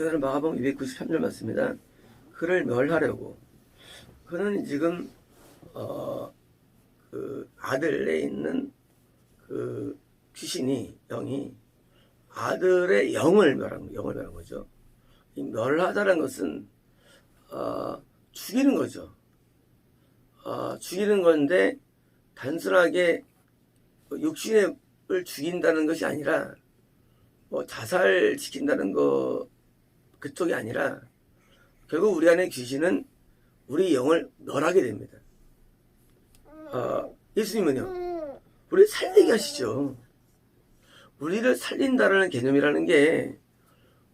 이거는 마가복음 293절 맞습니다. 그를 멸하려고 그는 지금 어, 그 아들에 있는 그 귀신이 영이 아들의 영을 멸한 거, 영을 멸한 거죠. 이 멸하다는 것은 어, 죽이는 거죠. 어, 죽이는 건데 단순하게 육신을 죽인다는 것이 아니라 뭐 자살 시킨다는 거 그쪽이 아니라 결국 우리 안에 귀신은 우리 영을 멸하게 됩니다. 어, 예수님은요, 우리 살리게 하시죠. 우리를 살린다라는 개념이라는 게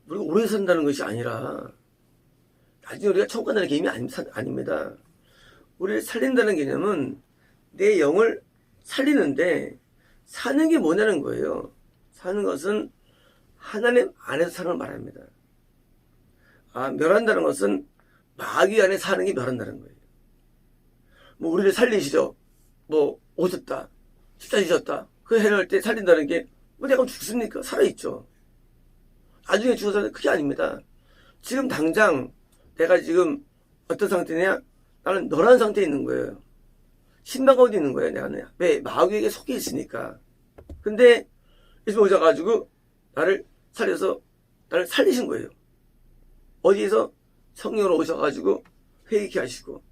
우리가 오래 산다는 것이 아니라 나중에 우리가 천국 간다는 개념이 아니, 아닙니다. 우리를 살린다는 개념은 내 영을 살리는데 사는 게 뭐냐는 거예요. 사는 것은 하나님 안에서 사는 걸 말합니다. 아, 멸한다는 것은 마귀 안에 사는 게 멸한다는 거예요. 뭐 우리를 살리시죠. 뭐 오셨다. 십자 지셨다. 그 해낼 때 살린다는 게 뭐 내가 죽습니까? 살아있죠. 나중에 죽어서는 그게 아닙니다. 지금 당장 내가 지금 어떤 상태냐? 나는 너란 상태에 있는 거예요. 신방 가운데 있는 거예요. 내가 왜 마귀에게 속해 있으니까. 근데 예수 오셔가지고 나를 살려서 나를 살리신 거예요. 어디에서 성령으로 오셔가지고 회개케 하시고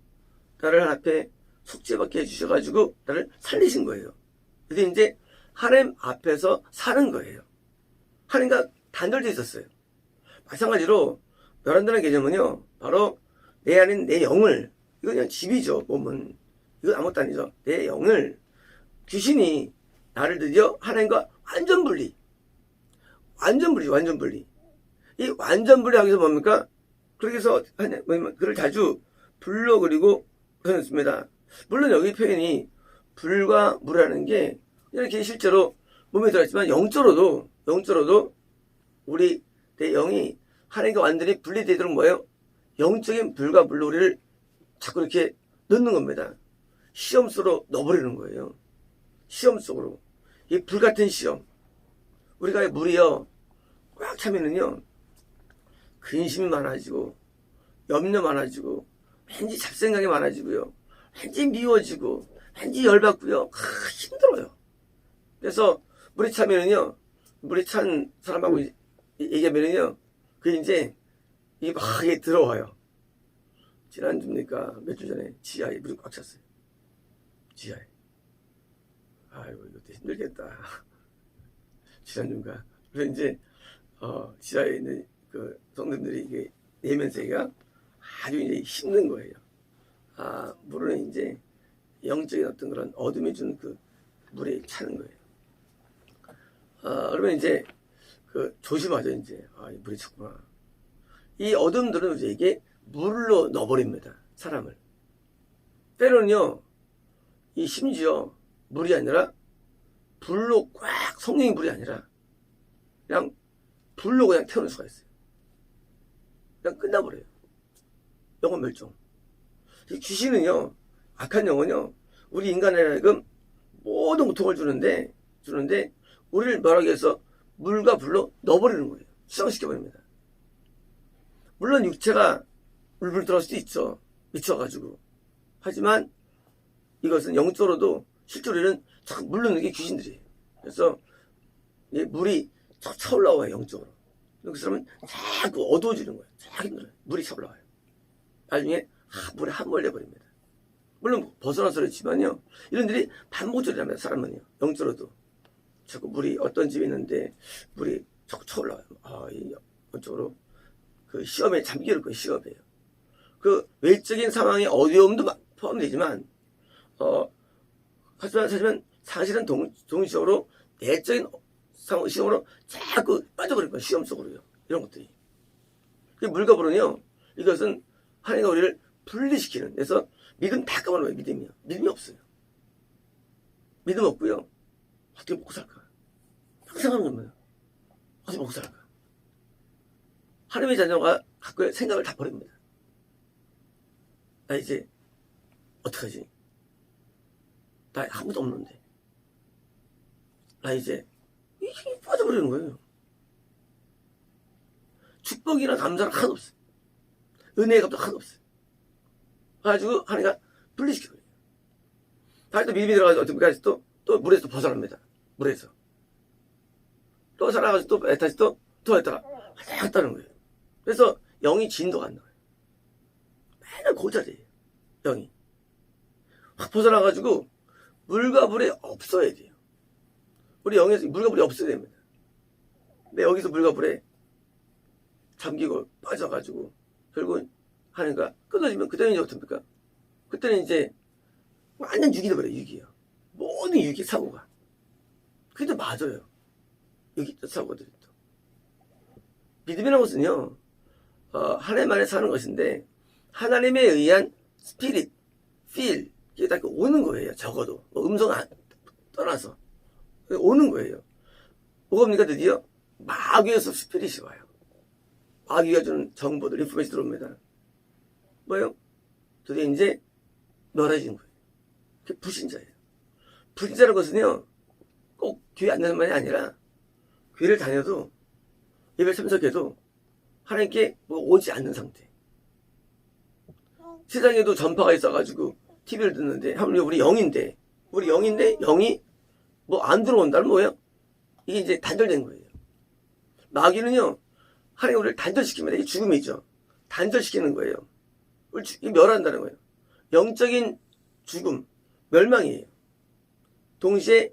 나를 앞에 속죄받게 해주셔가지고 나를 살리신 거예요. 그래서 이제 하나님 앞에서 사는 거예요. 하나님과 단절되어 있었어요. 마찬가지로 멸한다는 개념은요, 바로 내 안인 내 영을, 이건 그냥 집이죠, 몸은. 이건 아무것도 아니죠. 내 영을 귀신이 나를 드디어 하나님과 완전 분리. 완전 분리, 완전 분리. 이 완전 분리하기 위해서 뭡니까? 그렇게 해서, 뭐냐면, 그를 자주 불러 그리고 표현했습니다. 물론 여기 표현이 불과 물이라는 게 이렇게 실제로 몸에 들어있지만 영적으로도, 영적으로도 우리 내 영이 하나님과 완전히 분리되도록 뭐예요? 영적인 불과 물로 우리를 자꾸 이렇게 넣는 겁니다. 시험 속으로 넣어버리는 거예요. 시험 속으로. 이 불 같은 시험. 우리가 물이요, 꽉 차면은요, 근심이 많아지고, 염려 많아지고, 왠지 잡생각이 많아지고요. 왠지 미워지고, 왠지 열받고요. 아, 힘들어요. 그래서 물이 차면은요, 물이 찬 사람하고 이- 얘기하면은요, 그 이제 이게 막 들어와요. 지난주입니까? 몇 주 전에 지하에 물이 꽉 찼어요. 지하에. 아이고, 이것도 힘들겠다. 지난주인가. 그래서 이제, 어, 지하에 있는 그 성도들이 이게 내면세가 아주 이제 힘든 거예요. 아, 물은 이제 영적인 어떤 그런 어둠이 주는 그 물에 차는 거예요. 아, 그러면 이제 그 조심하죠, 이제. 아, 이 물이 찼구나. 이 어둠들은 이제 이게 물로 넣어버립니다. 사람을. 때로는요, 이 심지어 물이 아니라 불로 꽉 성령이 물이 아니라 그냥 불로 그냥 태우는 수가 있어요. 그냥 끝나버려요. 영혼 멸종. 이 귀신은요, 악한 영혼요, 우리 인간에 하여금 모든 고통을 주는데, 주는데, 우리를 멸하기 위해서 물과 불로 넣어버리는 거예요. 수상시켜버립니다. 물론 육체가 물불 들어갈 수도 있죠. 미쳐가지고. 하지만 이것은 영적으로도 실제로는 자꾸 물 넣는 게 귀신들이에요. 그래서 이 물이 차- 차올라와요, 영적으로. 그 사람은 자꾸 어두워지는 거예요. 자꾸 힘들어요. 물이 차올라와요. 나중에 아, 물에 함몰돼 버립니다. 물론 벗어나서 그렇지만요. 이런들이 반복적이랍니다. 사람은요. 영적으로도. 자꾸 물이 어떤 집에 있는데 물이 자꾸 차올라와요. 아, 이 영적으로 그 시험에 잠기는 거예요. 시험이에요. 그 외적인 상황의 어려움도 막 포함되지만 어 하지만 사실은 동, 동시적으로 내적인 상황 시험으로 자꾸 빠져버릴 거예요. 시험 속으로요. 이런 것들이. 불은요. 이것은 하나님과 우리를 분리시키는 그래서 믿음 다 까먹어요. 믿음이요. 믿음이 없어요. 믿음 없고요. 어떻게 먹고 살까? 항상 하는 겁니다. 어떻게 먹고 살까? 하나님의 자녀가 갖고 생각을 다 버립니다. 나 이제 어떡하지? 나 아무도 없는데. 나 이제 힘이 빠져버리는 거예요. 축복이나 감사는 하나도 없어요. 은혜가 또 하나도 없어요. 그래가지고 하나가 분리시켜버려요. 다시 또 믿음이 들어가서 어떻게 까지 또, 또 물에서 또 벗어납니다. 물에서. 또 살아가서 또 다시 또, 또 했다가 왔다 갔다 하는 거예요. 그래서 영이 진도가 안 나와요. 맨날 그 자리에요. 영이. 확 벗어나가지고 물과 불에 없어야 돼요. 우리 영에서 물과 불이 없어야 됩니다. 근데 여기서 물과 불에 잠기고 빠져가지고 결국은 하니까 끊어지면 그때는 이제 어떻습니까? 그때는 이제 완전 육이 돼버려요, 육이요. 모든 육이 사고가. 또 맞아요. 육이 또 사고들이 또. 믿음이라는 것은요, 어, 하나님 안에 사는 것인데, 하나님에 의한 스피릿, 필, 이게 다 오는 거예요, 적어도. 뭐 음성 안, 떠나서. 오는 거예요. 뭐가 옵니까, 드디어? 마귀에서 스피릿이 와요. 마귀가 주는 정보들, 인포메이션 들어옵니다. 뭐예요? 드디어 이제 멸해진 거예요. 그게 불신자예요. 불신자라는 것은요, 꼭 교회 안 다니는 말이 아니라, 교회를 다녀도, 예배 참석해도, 하나님께 뭐 오지 않는 상태. 세상에도 전파가 있어가지고, TV를 듣는데, 하물며 우리 영인데, 우리 영인데, 영이 뭐 안 들어온다는 뭐예요? 이게 이제 단절된 거예요. 마귀는요, 하나님 우리를 단절시킵니다. 이게 죽음이죠. 단절시키는 거예요. 우리 죽- 멸한다는 거예요. 영적인 죽음, 멸망이에요. 동시에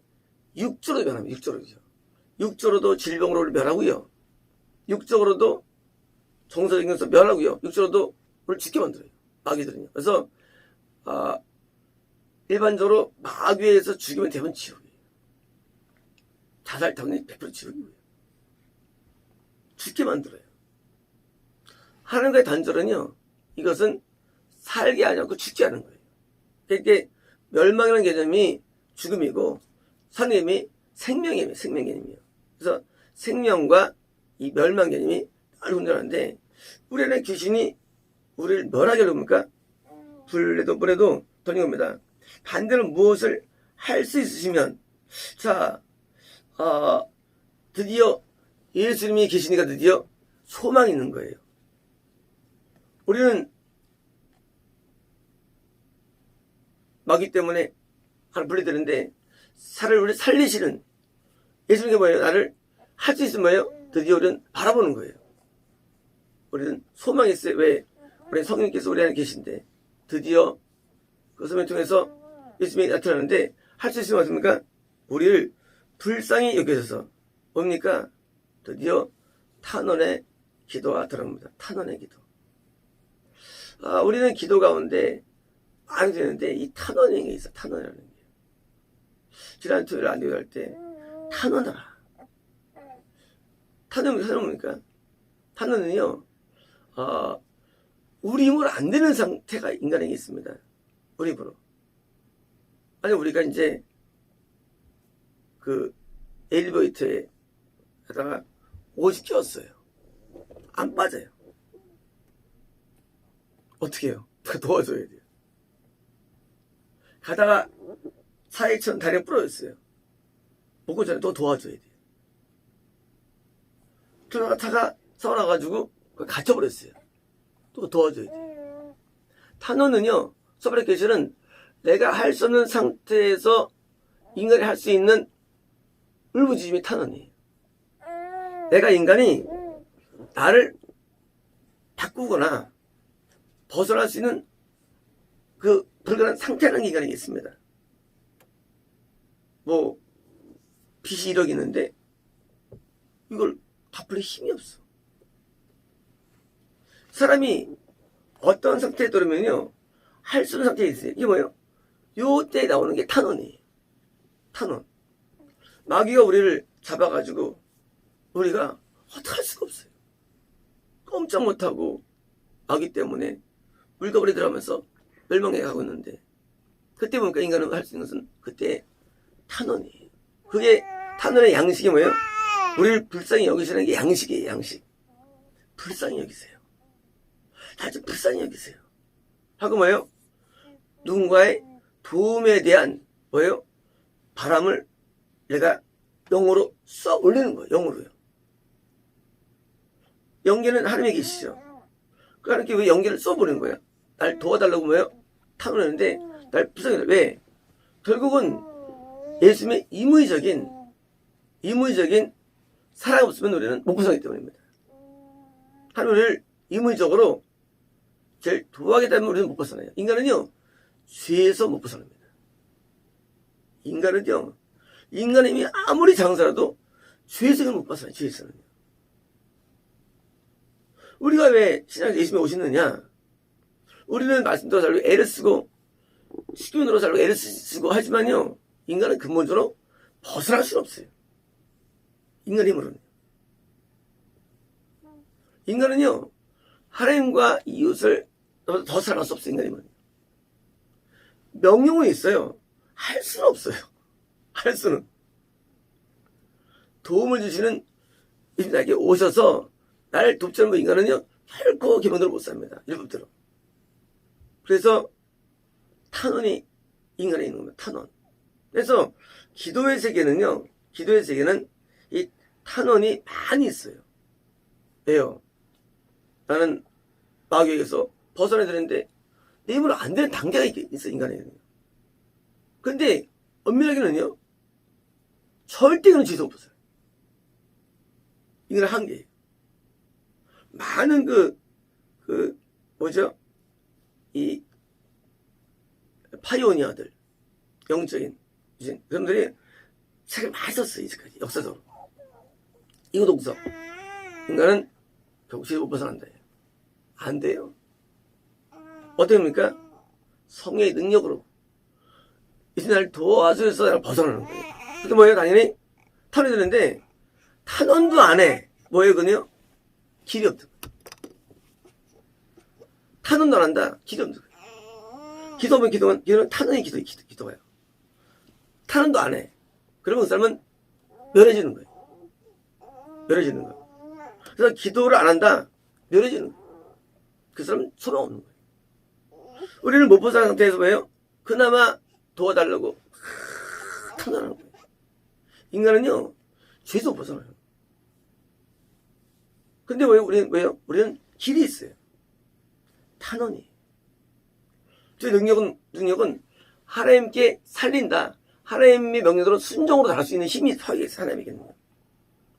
육조로 변합니다. 육조로죠. 육조로도 질병으로 멸하고요. 육적으로도 정서적인 것으로 멸하고요. 육조로도 우리를 죽게 만들어요. 마귀들은요. 그래서 아, 일반적으로 마귀에서 죽이면 되면 지옥이에요. 자살 당연히 100% 지옥이고요. 죽게 만들어요. 하나님과의 단절은요, 이것은 살게 하지 않고 죽게 하는 거예요. 그러니까 멸망이라는 개념이 죽음이고, 선임이 생명이에요, 생명 개념이에요. 그래서 생명과 이 멸망 개념이 늘 혼돈하는데, 우리 안에 귀신이 우리를 멸하게 합니까? 불에도 물에도 던진 겁니다. 반대로 무엇을 할 수 있으시면, 자, 어, 드디어 예수님이 계시니까 드디어 소망이 있는 거예요. 우리는 마귀 때문에 하나 분리되는데 살을 우리 살리시는 예수님이 뭐예요? 나를 할 수 있으면 뭐예요? 드디어 우리는 바라보는 거예요. 우리는 소망이 있어요. 왜? 우리 성령께서 우리 안에 계신데 드디어 그 소명을 통해서 예수님이 나타나는데 할 수 있으면 어떻습니까? 우리를 불쌍히 여겨져서 뭡니까? 드디어 탄원의 기도가 들어갑니다. 탄원의 기도. 아, 우리는 기도 가운데 많이 되는데 이 탄원이라는 게 있어. 탄원이라는 게. 지난 토요일 안기도 할때 탄원하라. 탄원이 탄원 뭡니까? 탄원은요. 어, 우리 힘으로 안 되는 상태가 인간에게 있습니다. 우리 힘으로. 아니 우리가 이제 그 엘리베이터에 하다가 옷이 꼈어요. 안 빠져요. 어떻게 해요? 도와줘야 돼요. 가다가 사이천 다리가 부러졌어요. 먹고 전에 또 도와줘야 돼요. 들어가다가 서울와가지고 갇혀버렸어요. 또 도와줘야 돼요. 탄원은요, 서브레케이션은 내가 할 수 없는 상태에서 인간이 할 수 있는 울부짖음이 탄원이에요. 내가 인간이 나를 바꾸거나 벗어날 수 있는 그 불가능한 상태라는 게 인간에게 있습니다. 뭐 빚이 1억 있는데 이걸 갚을 힘이 없어. 사람이 어떤 상태에 들으면요 할 수 있는 상태에 있어요. 이게 뭐예요? 요때 나오는 게 탄원이에요. 탄원. 마귀가 우리를 잡아가지고 우리가 어떡할 수가 없어요. 꼼짝 못하고 마귀 때문에 물거불이 들어가면서 멸망해 가고 있는데 그때 보니까 인간은 할 수 있는 것은 그때 탄원이에요. 그게 탄원의 양식이 뭐예요? 우리를 불쌍히 여기시는 게 양식이에요. 양식. 불쌍히 여기세요. 다좀 불쌍히 여기세요. 하고 뭐예요? 누군가의 도움에 대한 뭐예요? 바람을 내가 영으로 써 올리는 거예요. 영으로요. 영계는 하나님에 계시죠. 그 하나님께 왜 영계를 써보는 거야? 날 도와달라고 뭐예요? 타고나는데 날 불쌍해. 왜? 결국은 예수님의 임의적인 임의적인 사랑 없으면 우리는 못 구성하기 때문입니다. 하나님을 임의적으로 제일 도와하겠다면 우리는 못 벗어나요. 인간은요, 죄에서 못 벗어납니다. 인간은요, 인간은 이미 아무리 장사라도 죄에서는 못 벗어나요, 죄에서는요. 우리가 왜 신앙에서 예수님이 오시느냐? 우리는 말씀대로 살고 애를 쓰고, 식균으로 살고 애를 쓰고 하지만요, 인간은 근본적으로 벗어날 수는 없어요. 인간 힘으로는. 인간은요, 하나님과 이웃을 더 사랑할 수 없어요, 인간이면. 명령은 있어요. 할 수는 없어요. 할 수는. 도움을 주시는 나에게 오셔서 나를 않은 인간은요, 결코 기본으로 못 삽니다. 일법대로. 그래서 탄원이 인간에 있는 겁니다. 탄원. 그래서 기도의 세계는요, 기도의 세계는 이 탄원이 많이 있어요. 왜요? 나는 마귀에게서 벗어나야 되는데 내 힘으로 안 되는 단계가 있- 있어 인간에게는. 근데 엄밀하게는요 절대 그런 지속 없어요. 이건 한계예요. 많은 그, 그, 뭐죠? 이, 파이오니아들, 영적인, 이제, 그분들이 책을 많이 썼어요, 이제까지, 역사적으로. 이거 독서. 인간은 결국 지속 벗어난다. 안 돼요. 어떻게 합니까? 성의 능력으로. 이제 날 도와줘서 날 벗어나는 거예요. 그게 뭐예요? 당연히 탄원이 되는데, 탄원도 안 해. 뭐예요, 그는요? 길이 없는. 탄원도 안 한다. 길이 없는. 기도하면 기도만, 기도는 탄원이 기도, 기도, 기도가요. 탄원도 안 해. 그러면 그 사람은 멸해지는 거예요. 멸해지는 거예요. 그래서 기도를 안 한다. 멸해지는 거예요. 그 사람은 소망 없는 거예요. 우리는 못 벗어난 상태에서 뭐예요? 그나마 도와달라고 탄원하는 거예요. 인간은요, 죄도 벗어나요. 근데 왜 우리는, 왜요? 우리는 길이 있어요. 탄원이. 제 능력은, 능력은 하나님께 살린다. 하나님의 명령대로 순종으로 나갈 수 있는 힘이 있는 거예요.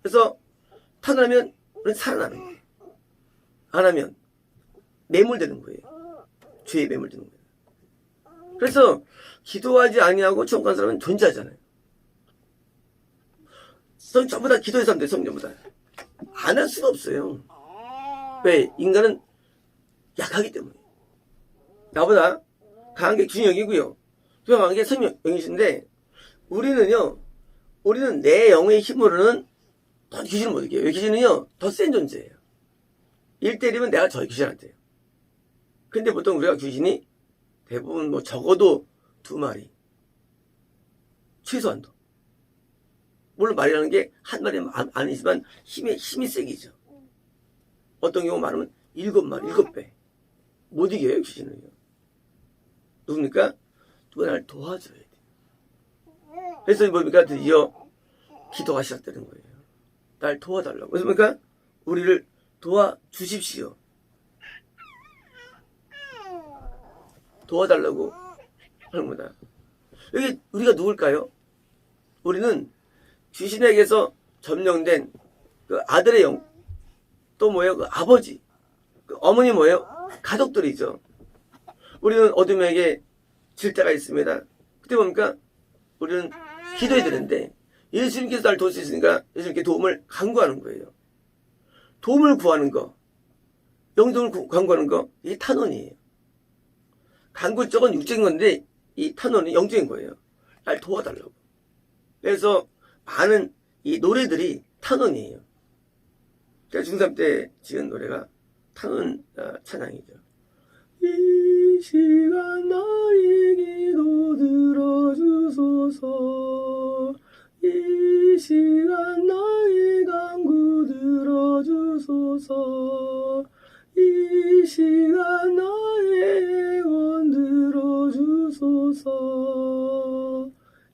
그래서 탄원하면 우리는 살아나는 거예요. 안 하면 매몰되는 거예요. 죄에 매몰되는 거예요. 그래서 기도하지 아니하고 천국 간 사람은 존재하잖아요. 성 전부 다 기도의 사람들 성 전부 다. 안 할 수가 없어요. 왜? 인간은 약하기 때문에. 나보다 강한 게 준영이고요. 또 강한 게 성영이신데 우리는요. 우리는 내 영의 힘으로는 더 귀신을 못 이겨요. 왜 귀신은요. 더 센 존재예요. 1대1이면 내가 저 귀신한테요. 근데 보통 우리가 귀신이 대부분 뭐 적어도 두 마리. 최소한도. 물론 말이라는 게 한 마리는 안- 아니지만 힘이, 힘이 세기죠. 어떤 경우 말하면 일곱 마리, 일곱 배. 못 이겨요, 귀신은요. 누굽니까? 누가 날 도와줘야 돼. 그래서 뭡니까? 드디어 기도가 시작되는 거예요. 날 도와달라고. 그래서 뭡니까? 우리를 도와주십시오. 도와달라고 하는 겁니다. 여기 우리가 누굴까요? 우리는 귀신에게서 점령된 그 아들의 영, 또 뭐예요? 그 아버지, 그 어머니 뭐예요? 가족들이죠. 우리는 어둠에게 질 때가 있습니다. 그때 뭡니까? 우리는 기도해야 되는데 예수님께서 날 도울 수 있으니까 예수님께 도움을 간구하는 거예요. 도움을 구하는 거, 영동을 구- 간구하는 거, 이게 탄원이에요. 간구 쪽은 육적인 건데 이 탄원은 영적인 거예요. 날 도와달라고. 그래서 많은 이 노래들이 탄원이에요. 제가 중3 때 지은 노래가 탄원 아, 찬양이죠. 이 시간 나의 기도 들어주소서 이 시간 나의 간구 들어주소서 이 시간 나의 애원 들어주소서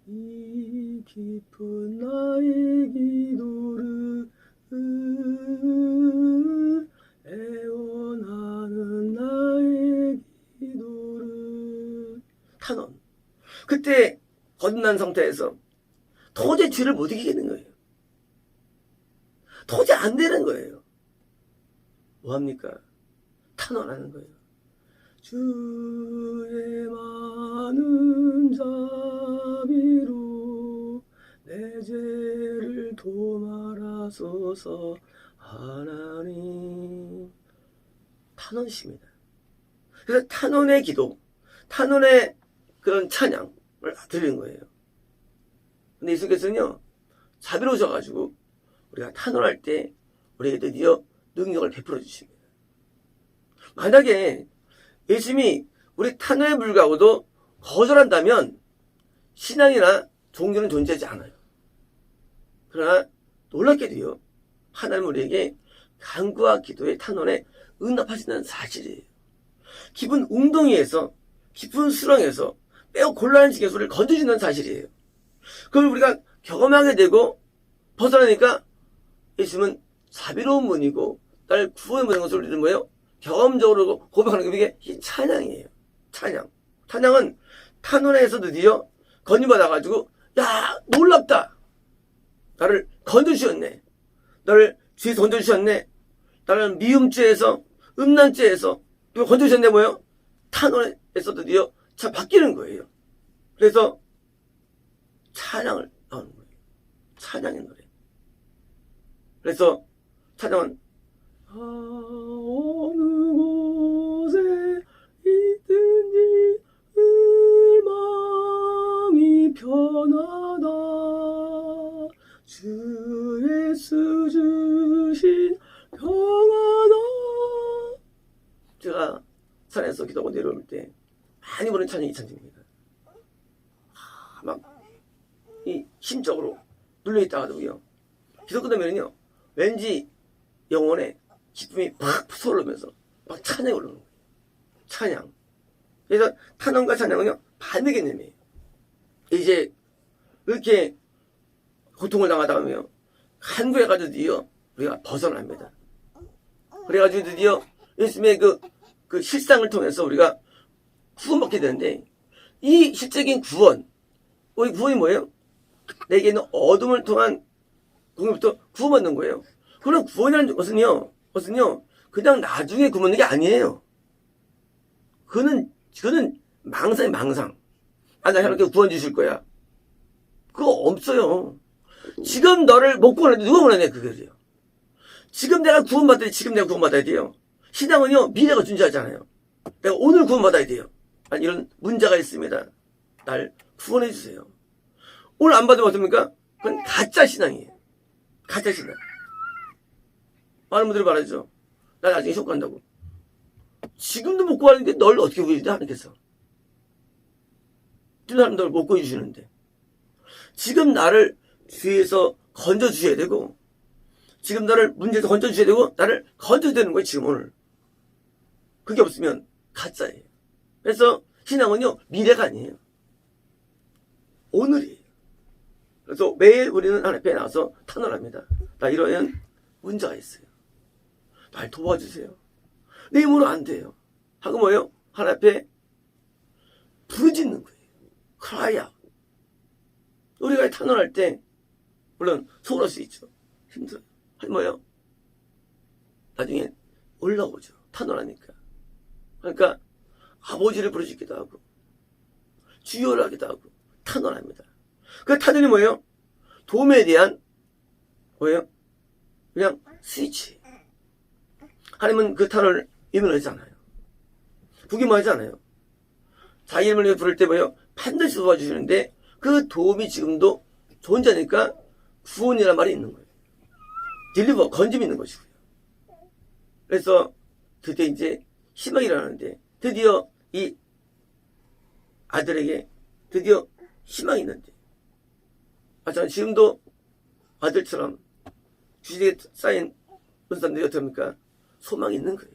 이 깊은 나의 기도를 그때 거듭난 상태에서 도저히 죄를 못 이기겠는 거예요. 도저히 안 되는 거예요. 뭐합니까? 탄원하는 거예요. 주의 많은 자비로 내 죄를 도말하소서 하나님 탄원심이다. 그래서 탄원의 기도, 탄원의 그런 찬양을 드리는 거예요. 근데 예수께서는요, 자비로우셔가지고, 우리가 탄원할 때, 우리에게 드디어 능력을 베풀어 주십니다. 만약에 예수님이 우리 탄원에 불구하고도 거절한다면, 신앙이나 종교는 존재하지 않아요. 그러나, 놀랍게도요, 하나님 우리에게 간구와 기도의 탄원에 응답하시는 사실이에요. 깊은 웅덩이에서, 깊은 수렁에서 매우 곤란한 지경소를 건져주는 사실이에요. 그걸 우리가 경험하게 되고 벗어나니까 예수님은 자비로운 분이고 나를 구원해 보는 것을 우리는 뭐예요? 경험적으로 고백하는 게 이게 이 찬양이에요. 찬양. 찬양은 탄원에서 드디어 건임받아가지고 야 놀랍다. 나를 건져주셨네. 나를 죄에서 건져주셨네. 나를 미움죄에서 음란죄에서 또 건져주셨네 뭐예요? 탄원에서 드디어 참 바뀌는 거예요. 그래서 찬양을 나오는 거예요. 찬양의 노래. 그래서 찬양은 아, 어느 곳에 있든지 을망이 편하다 주 예수 주신 평안아 제가 산에서 기도하고 내려올 때 많이 부르는 찬양이 이 찬양입니다. 아, 막, 이, 심적으로 눌려있다가도요. 기도 끝나면요, 왠지 영혼에 기쁨이 팍 솟으면서 막 찬양이 올라오는 거예요. 찬양. 그래서 탄원과 찬양은요, 반대 개념이에요. 이제, 이렇게 고통을 당하다가요, 간구해가지고 드디어 우리가 벗어납니다. 그래가지고 드디어 예수님의 그, 그 실상을 통해서 우리가 구원받게 되는데 이 실적인 구원, 우리 구원이 뭐예요? 내게는 어둠을 통한 공부부터 구원받는 거예요. 그럼 구원이라는 것은요, 것은요, 그냥 나중에 구원받는 게 아니에요. 그는, 그는 망상이 망상. 아, 나 하나님께 구원 주실 거야. 그거 없어요. 지금 너를 못 구원해도 누가 구원해, 그거예요. 지금 내가 구원받아야 지금 내가 구원받아야 돼요. 신앙은요, 미래가 존재하잖아요. 내가 오늘 구원받아야 돼요. 아니, 이런 문제가 있습니다. 날 구원해 주세요. 오늘 안 받으면 어떻습니까? 그건 가짜 신앙이에요. 가짜 신앙. 많은 분들이 말하죠. 나 나중에 시험 간다고. 지금도 못 구하는데 널 어떻게 구해주지 하나님께서. 뜬 사람 널못 구해주시는데. 지금 나를 주위에서 건져주셔야 되고, 지금 나를 문제에서 건져주셔야 되고, 나를 건져야 되는 거예요, 지금 오늘. 그게 없으면 가짜예요. 그래서 신앙은요, 미래가 아니에요. 오늘이에요. 그래서 매일 우리는 하나님 앞에 나와서 탄원합니다. 나 이러한 문제가 있어요. 날 도와주세요. 내 힘으로 안 돼요. 하고 뭐예요? 하나님 앞에 부르짖는 거예요. out. 우리가 탄원할 때, 물론 소홀할 수 있죠. 힘들어요. 하지 뭐예요? 나중에 올라오죠. 탄원하니까. 그러니까 아버지를 부르짖기도 하고 주여를 하기도 하고 탄원합니다. 그 탄원이 뭐예요? 도움에 대한 뭐예요? 그냥 스위치. 하나님은 그 탄원을 임명하지 않아요. 부기만 하지 않아요. 자기 이름을 부를 때 뭐예요? 반드시 도와주시는데 그 도움이 지금도 존재하니까 구원이라는 말이 있는 거예요. 딜리버, 건짐이 있는 것이고요. 그래서 그때 이제 희망이 일어나는데 드디어 이 아들에게 드디어 희망이 있는데 아, 저는 지금도 아들처럼 주식에 쌓인 은사람들이 어떻게 합니까? 소망이 있는 거예요.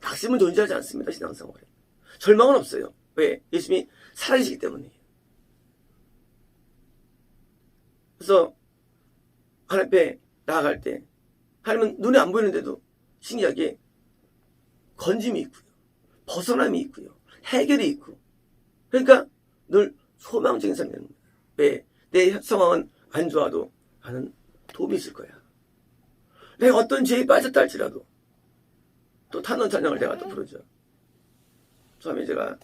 낙심은 존재하지 않습니다. 신앙생활에. 절망은 없어요. 왜? 예수님이 살아계시기 때문이에요. 그래서 하나님 앞에 나아갈 때 하나님은 눈에 안 보이는데도 신기하게 건짐이 있고요. 벗어남이 있고요. 해결이 있고. 그러니까 늘 소망적인 삶이 되는 거야. 왜? 내 상황은 안 좋아도 나는 도움이 있을 거야. 내가 어떤 죄에 빠졌다 할지라도 또 탄원 찬양을 내가 또 부르죠. 처음에 제가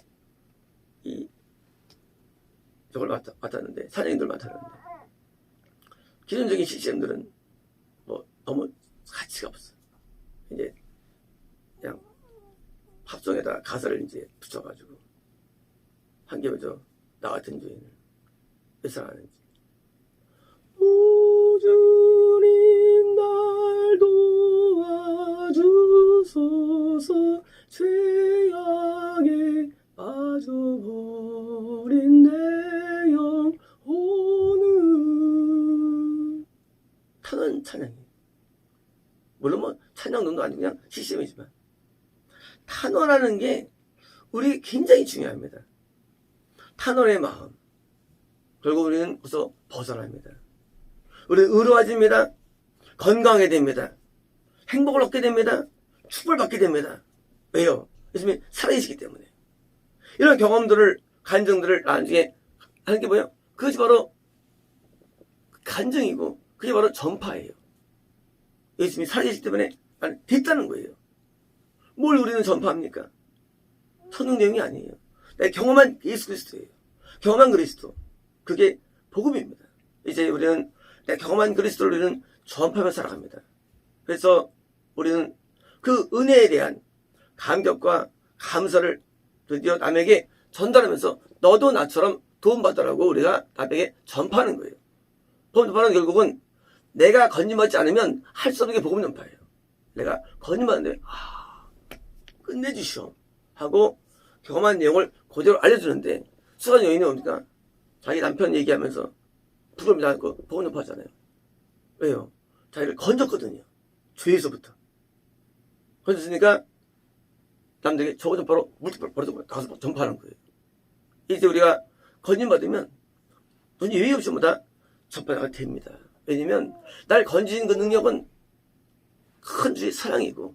이 저걸 맡, 맡았는데 사장님들 맡았는데 기존적인 CCM들은 뭐 너무 가치가 없어. 이제 그냥 합성에다 가사를 이제 붙여가지고 한개 먼저 나 같은 주인을 오 주님 날 도와주소서 죄악에 빠져버린 내 영혼은 타는 찬양이 물론 뭐 찬양도 아니고 그냥 시스템이지만 탄원하는 게 우리 굉장히 중요합니다. 탄원의 마음. 결국 우리는 거기서 벗어납니다. 우리 의로워집니다. 건강하게 됩니다. 행복을 얻게 됩니다. 축복을 받게 됩니다. 왜요? 예수님이 살아계시기 때문에. 이런 경험들을, 간증들을 나중에 하는 게 뭐예요? 그것이 바로 간증이고, 그게 바로 전파예요. 예수님이 살아계시기 때문에 됐다는 거예요. 뭘 우리는 전파합니까? 성경 내용이 아니에요. 내가 경험한 예수 그리스도예요. 경험한 그리스도. 그게 복음입니다. 이제 우리는 내가 경험한 그리스도를 우리는 전파하며 살아갑니다. 그래서 우리는 그 은혜에 대한 감격과 감사를 드디어 남에게 전달하면서 너도 나처럼 도움받으라고 우리가 남에게 전파하는 거예요. 복음 전파는 결국은 내가 건진받지 않으면 할 수 없는 게 복음 전파예요. 내가 건진받는데 아 끝내주시오 하고 경험한 내용을 그대로 알려주는데 수간 여인은 뭡니까? 자기 남편 얘기하면서 부끄럽지 않고 복음 전파하잖아요. 왜요? 자기를 건졌거든요. 죄에서부터. 건졌으니까 남들에게 저거 전파로 물집을 버려서 가서 전파하는 거예요. 이제 우리가 건진받으면 눈이 예의 없이 뭐다 전파가 됩니다. 왜냐면 날 건지는 그 능력은 큰 주의 사랑이고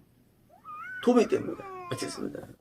도움이 됩니다. 마치겠습니다.